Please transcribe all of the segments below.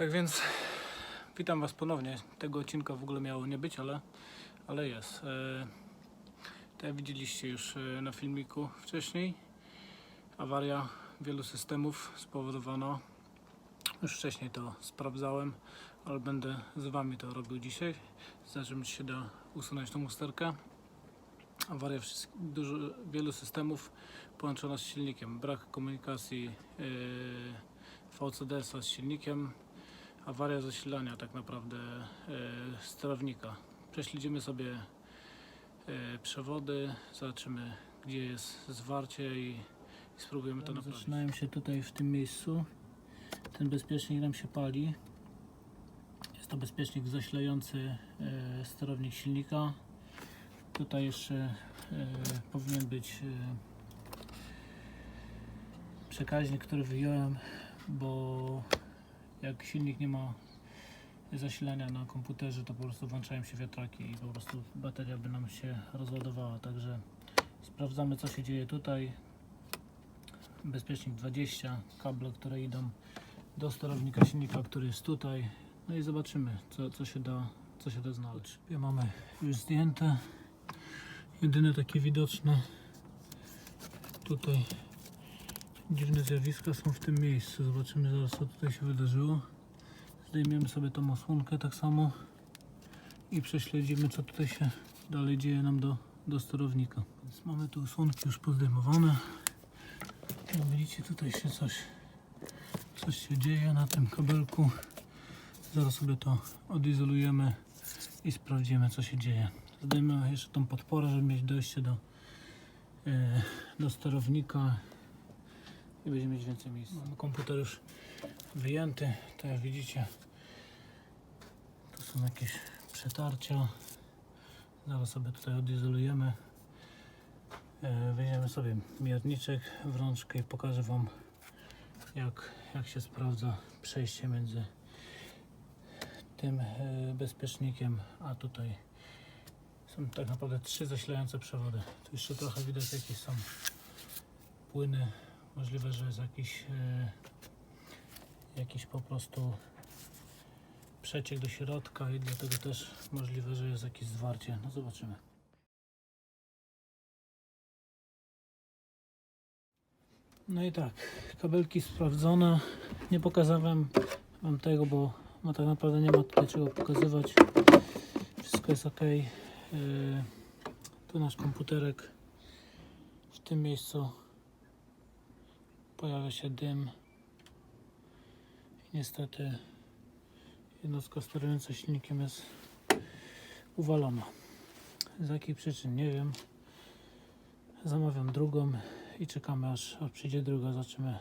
Tak więc witam Was ponownie. Tego odcinka w ogóle miało nie być, ale, ale jest. E, Tak widzieliście już e, na filmiku wcześniej, awaria wielu systemów spowodowana. Już wcześniej to sprawdzałem, ale będę z Wami to robił dzisiaj. Zobaczymy, czy się da usunąć tą usterkę. Awaria dużo, wielu systemów połączona z silnikiem. Brak komunikacji yy, VCDS-a z silnikiem. Awaria zasilania tak naprawdę yy, sterownika. Prześledzimy sobie yy, przewody, zobaczymy gdzie jest zwarcie i, i spróbujemy to naprawić. Zaczynają się tutaj w tym miejscu. Ten bezpiecznik nam się pali. Jest to bezpiecznik zasilający e, sterownik silnika. Tutaj jeszcze e, powinien być e, przekaźnik, który wyjąłem, bo jak silnik nie ma zasilania na komputerze, to po prostu włączają się wiatraki i po prostu bateria by nam się rozładowała. Także sprawdzamy co się dzieje tutaj. Bezpiecznik 20, kable, które idą do sterownika silnika, który jest tutaj. No i zobaczymy, co, co, się, da, co się da znaleźć. Ja mamy już zdjęte. Jedyne takie widoczne tutaj dziwne zjawiska są w tym miejscu. Zobaczymy zaraz, co tutaj się wydarzyło. Zdejmiemy sobie tą osłonkę tak samo i prześledzimy, co tutaj się dalej dzieje nam do, do sterownika. Więc mamy tu osłonki już pozdejmowane. Jak widzicie, tutaj się coś coś się dzieje na tym kabelku. Zaraz sobie to odizolujemy i sprawdzimy co się dzieje. Zdejmę jeszcze tą podporę, żeby mieć dojście do, e, do sterownika i będziemy mieć więcej miejsca. Mamy komputer już wyjęty, tak jak widzicie. Tu są jakieś przetarcia. Zaraz sobie tutaj odizolujemy. E, Wyjmiemy sobie mierniczek w rączkę i pokażę Wam jak, jak się sprawdza przejście między tym e, bezpiecznikiem, a tutaj są tak naprawdę trzy zasilające przewody. Tu jeszcze trochę widać jakieś są płyny. Możliwe, że jest jakiś, e, jakiś po prostu przeciek do środka i dlatego też możliwe, że jest jakieś zwarcie. No zobaczymy. No i tak, kabelki sprawdzone. Nie pokazałem Wam tego, bo no tak naprawdę nie ma tutaj czego pokazywać. Wszystko jest ok. Yy, tu nasz komputerek. W tym miejscu pojawia się dym. I niestety jednostka sterująca silnikiem jest uwalona. Z jakich przyczyn nie wiem. Zamawiam drugą i czekamy aż, aż przyjdzie druga, zobaczymy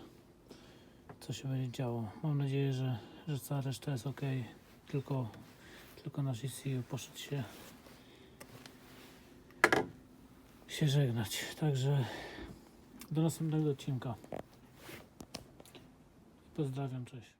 co się będzie działo. Mam nadzieję, że, że cała reszta jest ok, tylko, tylko nasz ECU poszedł się się żegnać. Także do następnego odcinka. Pozdrawiam, cześć.